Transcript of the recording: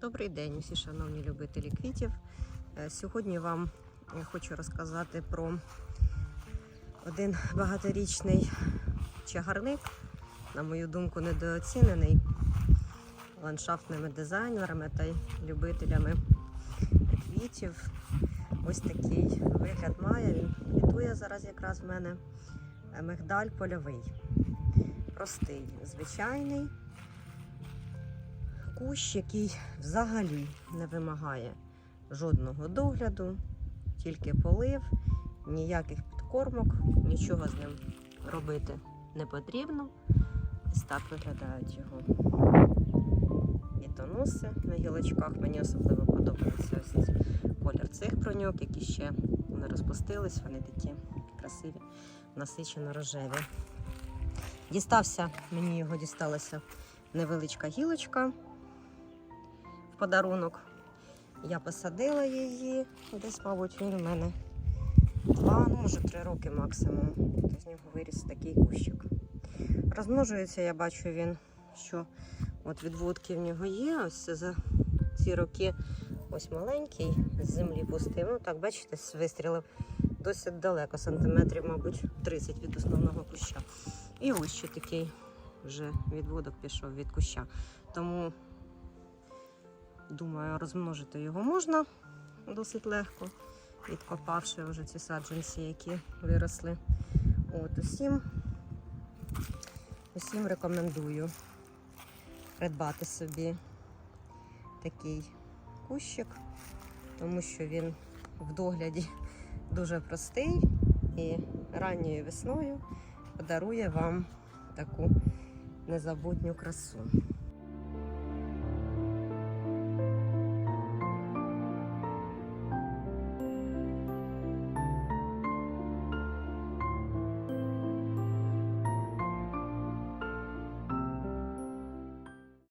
Добрий день, усі шановні любителі квітів. Е, Сьогодні вам хочу розказати про один багаторічний чагарник, на мою думку, недооцінений ландшафтними дизайнерами та й любителями квітів. Ось такий вигляд має. Він квітує зараз якраз в мене Е, мигдаль польовий. Простий, звичайний кущ, який взагалі не вимагає жодного догляду, тільки полив, ніяких підкормок, нічого з ним робити не потрібно. Ось так виглядають його квітоноси на гілочках. Мені особливо подобається ось колір цих броньок, які ще не розпустились. Вони такі красиві, насичено рожеві. Дістався, мені його дісталася невеличка гілочка подарунок. Я посадила її. Десь, мабуть, він у мене два, ну може три роки максимум. То з нього виріс такий кущик. Розмножується, я бачу він, що от відводки в нього є. Ось за ці роки ось маленький, з землі пустив. Ну так, бачите, вистрілив досить далеко, сантиметрів, мабуть, 30 від основного куща. І ось ще такий вже відводок пішов від куща. Тому Думаю, розмножити його можна досить легко, відкопавши вже ці саджанці, які виросли. От усім, усім рекомендую придбати собі такий кущик, тому що він в догляді дуже простий і ранньою весною подарує вам таку незабутню красу.